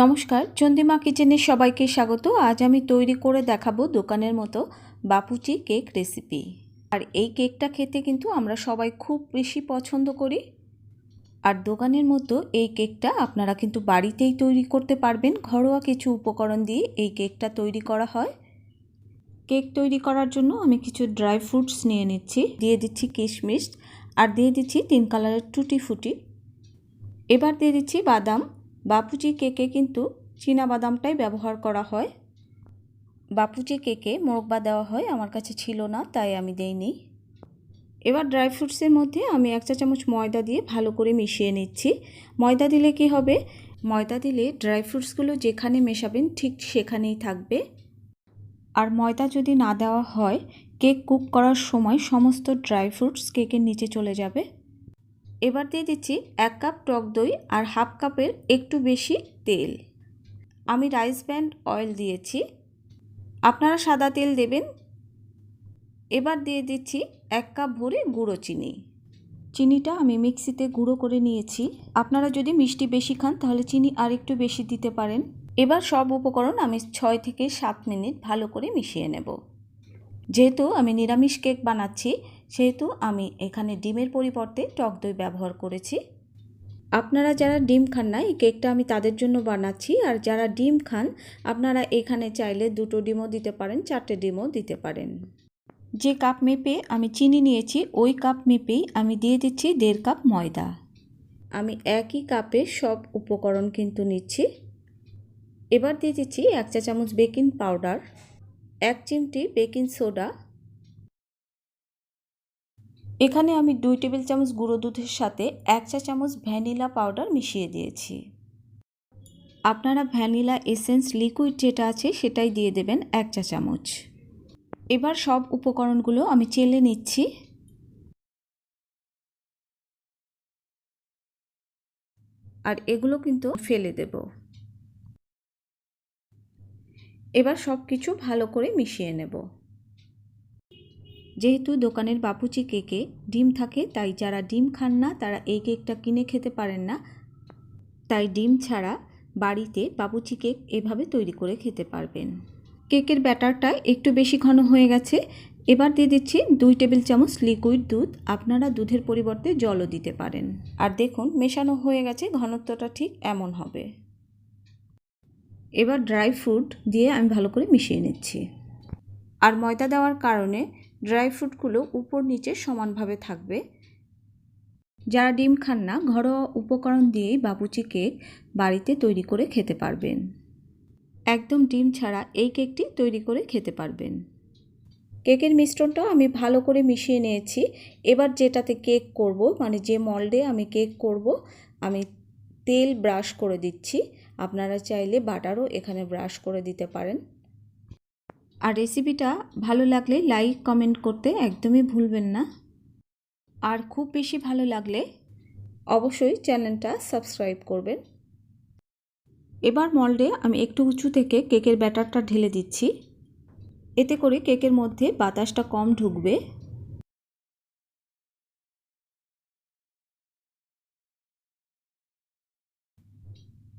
নমস্কার, চন্দিমা কিচেনে সবাইকে স্বাগত। আজ আমি তৈরি করে দেখাবো দোকানের মতো বাপুচি কেক রেসিপি। আর এই কেকটা খেতে কিন্তু আমরা সবাই খুব বেশি পছন্দ করি। আর দোকানের মতো এই কেকটা আপনারা কিন্তু বাড়িতেই তৈরি করতে পারবেন। ঘরোয়া কিছু উপকরণ দিয়ে এই কেকটা তৈরি করা হয়। কেক তৈরি করার জন্য আমি কিছু ড্রাই ফ্রুটস নিয়ে নিচ্ছি। দিয়ে দিচ্ছি কিশমিশ। আর দিয়ে দিচ্ছি তিন কালারের টুটি ফুটি এবার দিয়ে দিচ্ছি বাদাম। বাপুচি কেকে কিন্তু বাদামটাই ব্যবহার করা হয়। বাপুচি কেকে মোরব্বা দেওয়া হয়, আমার কাছে ছিল না, তাই আমি দেইনি। এবার ড্রাই ফ্রুটসের মধ্যে আমি এক চা চামচ ময়দা দিয়ে ভালো করে মিশিয়ে নিচ্ছি। ময়দা দিলে কি হবে? ময়দা দিলে ড্রাই ফ্রুটসগুলো যেখানে মেশাবেন ঠিক সেখানেই থাকবে। আর ময়দা যদি না দেওয়া হয়, কেক কুক করার সময় সমস্ত ড্রাই ফ্রুটস কেকের নিচে চলে যাবে। এবার দিয়ে দিচ্ছি এক কাপ টক দই আর হাফ কাপের একটু বেশি তেল। আমি রাইস ব্যান্ড অয়েল দিয়েছি। আপনারা সাদা তেল দেবেন। এবার দিয়ে দিচ্ছি এক কাপ ভরে গুঁড়ো চিনি। চিনিটা আমি মিক্সিতে গুঁড়ো করে নিয়েছি। আপনারা যদি মিষ্টি বেশি খান, তাহলে চিনি আর একটু বেশি দিতে পারেন। এবার সব উপকরণ আমি ছয় থেকে সাত মিনিট ভালো করে মিশিয়ে নেব। যেহেতু আমি নিরামিষ কেক বানাচ্ছি, সেহেতু আমি এখানে ডিমের পরিবর্তে টক দই ব্যবহার করেছি। আপনারা যারা ডিম খান না, এই কেকটা আমি তাদের জন্য বানাচ্ছি। আর যারা ডিম খান, আপনারা এখানে চাইলে দুটো ডিমও দিতে পারেন, চারটে ডিমও দিতে পারেন। যে কাপ মেপে আমি চিনি নিয়েছি, ওই কাপ মেপেই আমি দিয়ে দিচ্ছি দেড় কাপ ময়দা। আমি একই কাপে সব উপকরণ কিন্তু নিচ্ছি। এবার দিয়ে দিচ্ছি এক চা চামচ বেকিং পাউডার। এক চিমটি বেকিং সোডা। এখানে আমি দুই টেবিল চামচ গুঁড়ো দুধের সাথে এক চা চামচ ভ্যানিলা পাউডার মিশিয়ে দিয়েছি। আপনারা ভ্যানিলা এসেন্স লিকুইড যেটা আছে সেটাই দিয়ে দেবেন এক চা চামচ। এবার সব উপকরণগুলো আমি চেলে নিচ্ছি। আর এগুলো কিন্তু ফেলে দেব। এবার সব কিছু ভালো করে মিশিয়ে নেব। যেহেতু দোকানের বাপুচি কেকে ডিম থাকে, তাই যারা ডিম খান না, তারা এই কেকটা কিনে খেতে পারেন না। তাই ডিম ছাড়া বাড়িতে বাপুচি কেক এভাবে তৈরি করে খেতে পারবেন। কেকের ব্যাটারটা একটু বেশি ঘন হয়ে গেছে। এবার দিয়ে দিচ্ছি দুই টেবিল চামচ লিকুইড দুধ। আপনারা দুধের পরিবর্তে জলও দিতে পারেন। আর দেখুন, মেশানো হয়ে গেছে, ঘনত্বটা ঠিক এমন হবে। এবার ড্রাই ফ্রুট দিয়ে আমি ভালো করে মিশিয়ে নিচ্ছি। আর ময়দা দেওয়ার কারণে ড্রাই ফ্রুটগুলো উপর নিচে সমানভাবে থাকবে। যারা ডিম খান না, ঘরোয়া উপকরণ দিয়েই বাবুচি কেক বাড়িতে তৈরি করে খেতে পারবেন। একদম ডিম ছাড়া এই কেকটি তৈরি করে খেতে পারবেন। কেকের মিশ্রণটাও আমি ভালো করে মিশিয়ে নিয়েছি। এবার যেটাতে কেক করব মানে যে মল্ডে আমি কেক করব, আমি তেল ব্রাশ করে দিচ্ছি। আপনারা চাইলে বাটারও এখানে ব্রাশ করে দিতে পারেন। আর রেসিপিটা ভালো লাগলে লাইক, কমেন্ট করতে একদমই ভুলবেন না। আর খুব বেশি ভালো লাগলে অবশ্যই চ্যানেলটা সাবস্ক্রাইব করবেন। এবার মল্ডে আমি একটু উঁচু থেকে কেকের ব্যাটারটা ঢেলে দিচ্ছি। এতে করে কেকের মধ্যে বাতাসটা কম ঢুকবে।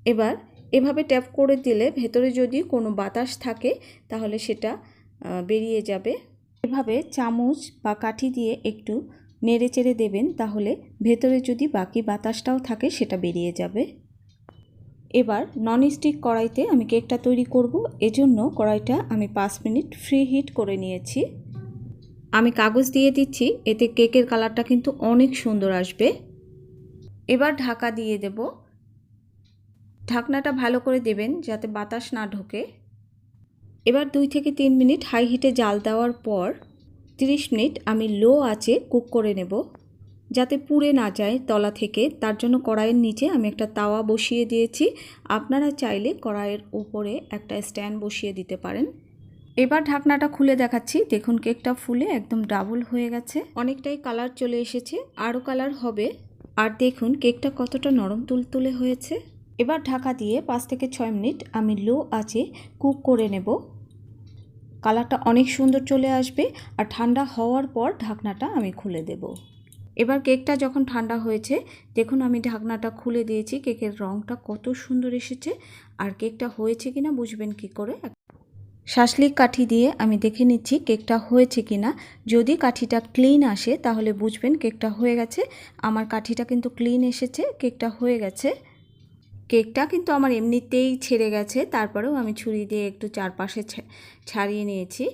এবার এভাবে ট্যাপ করে দিলে ভেতরে যদি কোনো বাতাস থাকে, তাহলে সেটা বেরিয়ে যাবে। এভাবে চামচ বা কাঠি দিয়ে একটু নেড়ে চেড়ে দেবেন, তাহলে ভেতরে যদি বাকি বাতাসটাও থাকে, সেটা বেরিয়ে যাবে। এবার ননস্টিক কড়াইতে আমি কেকটা তৈরি করব। এজন্য কড়াইটা আমি পাঁচ মিনিট ফ্রি হিট করে নিয়েছি। আমি কাগজ দিয়ে দিচ্ছি, এতে কেকের কালারটা কিন্তু অনেক সুন্দর আসবে। এবার ঢাকা দিয়ে দেব। ঢাকনাটা ভালো করে দেবেন যাতে বাতাস না ঢোকে। এবার দুই থেকে তিন মিনিট হাই হিটে জাল দেওয়ার পর 30 মিনিট আমি লো আঁচে কুক করে নেব যাতে পুড়ে না যায় তলা থেকে। তার জন্য কড়াইয়ের নিচে আমি একটা তাওয়া বসিয়ে দিয়েছি। আপনারা চাইলে কড়াইয়ের উপরে একটা স্ট্যান্ড বসিয়ে দিতে পারেন। এবার ঢাকনাটা খুলে দেখাচ্ছি। দেখুন কেকটা ফুলে একদম ডাবল হয়ে গেছে। অনেকটাই কালার চলে এসেছে। আরও কালার হবে। আর দেখুন কেকটা কতটা নরম তুলতুলে হয়েছে। এবার ঢাকা দিয়ে পাঁচ থেকে ছয় মিনিট আমি লো আঁচে কুক করে নেব। কালারটা অনেক সুন্দর চলে আসবে আর ঠান্ডা হওয়ার পর ঢাকনাটা আমি খুলে দেব। এবার কেকটা যখন ঠান্ডা হয়েছে, দেখুন আমি ঢাকনাটা খুলে দিয়েছি, কেকের রঙটা কত সুন্দর এসেছে আর কেকটা হয়েছে কিনা বুঝবেন কি করে? শাসলিক কাঠি দিয়ে আমি দেখে নিচ্ছি কেকটা হয়েছে কিনা। যদি কাঠিটা ক্লিন আসে তাহলে বুঝবেন কেকটা হয়ে গেছে। আমার কাঠিটা কিন্তু ক্লিন এসেছে, কেকটা হয়ে গেছে। কেকটা কিন্তু আমার এমনিতেই ছেড়ে গেছে। তারপরেও আমি ছুরি দিয়ে একটু চারপাশে ছাড়িয়ে নিয়েছি।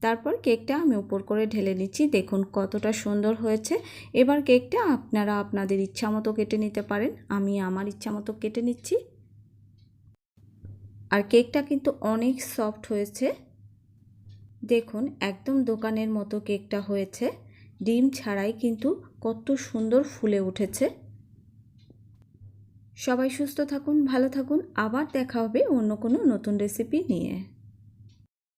তারপর কেকটা আমি উপর করে ঢেলে নিচ্ছি। দেখুন কতটা সুন্দর হয়েছে। এবার কেকটা আপনারা আপনাদের ইচ্ছা মতো কেটে নিতে পারেন। আমি আমার ইচ্ছা মতো কেটে নিচ্ছি। আর কেকটা কিন্তু অনেক সফট হয়েছে। দেখুন একদম দোকানের মতো কেকটা হয়েছে। ডিম ছাড়াই কিন্তু কত সুন্দর ফুলে উঠেছে। সবাই সুস্থ থাকুন ভালো থাকুন। আবার দেখা হবে অন্য কোনো নতুন রেসিপি নিয়ে।